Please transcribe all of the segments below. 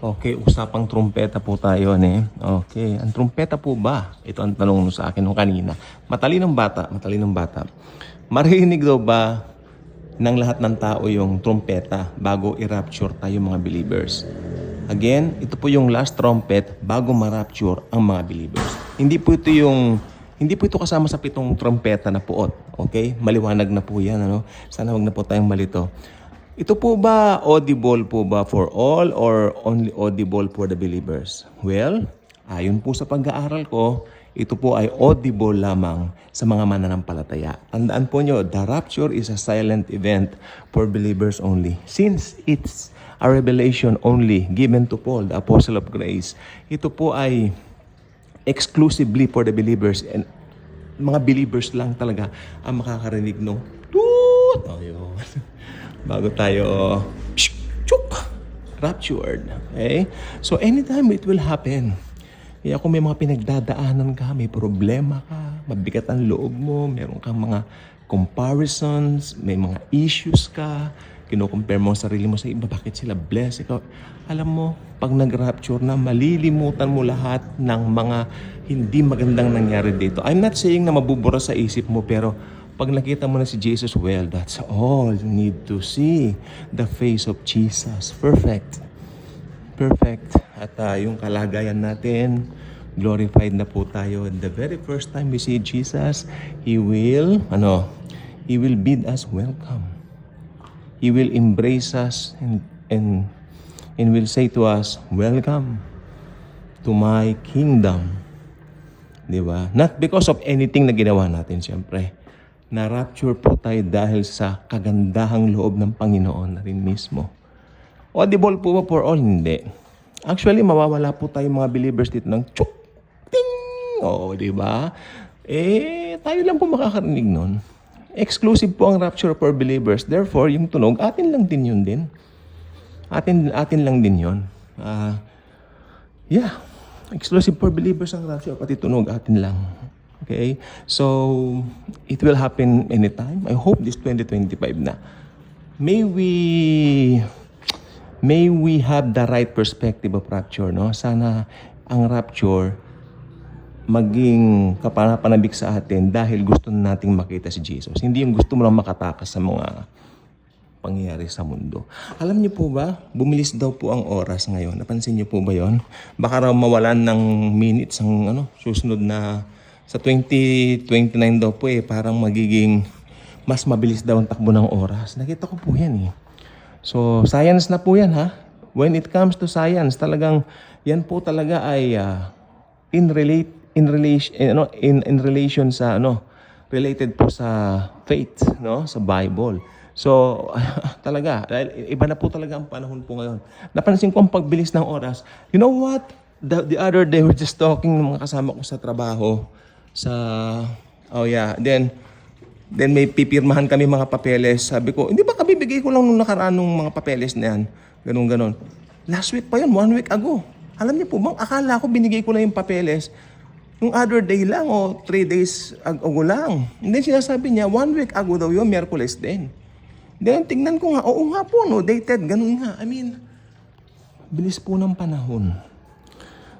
Okay, usapang trumpeta po tayo, ne? Okay, ang trumpeta po ba? Ito ang tanong sa akin nung kanina. Matalinong bata, matalinong bata. Marinig daw ba ng lahat ng tao yung trumpeta bago i-rapture tayo mga believers? Again, ito po yung last trumpet bago ma-rapture ang mga believers. Hindi po ito yung hindi po ito kasama sa pitong trumpeta na puot. Okay? Maliwanag na po yan. Ano? Sana wag na po tayong malito. Ito po ba audible po ba for all or only audible for the believers? Well, ayon po sa pag-aaral ko, ito po ay audible lamang sa mga mananampalataya. Tandaan po nyo, the rapture is a silent event for believers only. Since it's a revelation only given to Paul, the apostle of grace, ito po ay exclusively for the believers and mga believers lang talaga ang makakarinig no toot oh. bago tayo chuk raptured okay so anytime it will happen kaya kung may mga pinagdadaanan ka, may problema ka, mabigat ang loob mo, meron kang mga comparisons, may mga issues ka, kinukompare mo sarili mo sa iba, bakit sila blessed? Ikaw, alam mo, pag nag-rapture na, malilimutan mo lahat ng mga hindi magandang nangyari dito. I'm not saying na mabubura sa isip mo, pero pag nakita mo na si Jesus, well, that's all you need to see. The face of Jesus. Perfect. Perfect. At ah, yung kalagayan natin, glorified na po tayo. And the very first time we see Jesus, He will, ano, He will bid us welcome. He will embrace us and, and, and will say to us, Welcome to my kingdom. Di ba? Not because of anything na ginawa natin, siyempre. Na-rapture po tayo dahil sa kagandahang loob ng Panginoon na rin mismo. Audible po ba for all? Hindi. Actually, mawawala po tayo mga believers dito ng chuk, ting! Oo, di ba? Eh, tayo lang po makakarinig nun. Exclusive po ang rapture for believers. Therefore, yung tunog, atin lang din yun din. Atin, atin lang din yun. Ah, yeah. Exclusive for believers ang rapture, pati tunog, atin lang. Okay? So, it will happen anytime. I hope this 2025 na. May we may we have the right perspective of rapture, no? Sana ang rapture maging kapanapanabik sa atin dahil gusto nating makita si Jesus. Hindi yung gusto mo lang makatakas sa mga pangyayari sa mundo. Alam niyo po ba, bumilis daw po ang oras ngayon. Napansin niyo po ba yon? Baka raw mawalan ng minutes ang ano, susunod na sa 2029 daw po eh, parang magiging mas mabilis daw ang takbo ng oras. Nakita ko po yan eh. So, science na po yan ha. When it comes to science, talagang yan po talaga ay ah, in relate in relation in, ano in in relation sa ano related po sa faith no sa Bible. So talaga iba na po talaga ang panahon po ngayon. Napansin ko ang pagbilis ng oras. You know what? The, the other day we're just talking ng mga kasama ko sa trabaho sa oh yeah, then Then may pipirmahan kami mga papeles. Sabi ko, hindi ba kabibigay ko lang nung nakaraan nung mga papeles na yan? Ganun, ganon. Last week pa yun, one week ago. Alam niyo po bang, akala ko binigay ko lang yung papeles. Yung other day lang o three days ago lang. And then sinasabi niya, one week ago daw yun, Miyerkules din. Then tingnan ko nga, oo nga po, no, dated, ganun nga. I mean, bilis po ng panahon.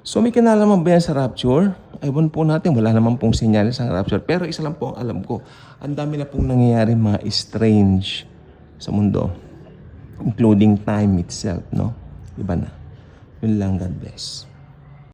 So may kinalaman ba yan sa rapture? Ewan po natin, wala naman pong sinyalis ang rapture. Pero isa lang po ang alam ko, ang dami na pong nangyayari mga strange sa mundo. Including time itself, no? Iba na. Yun lang, God bless.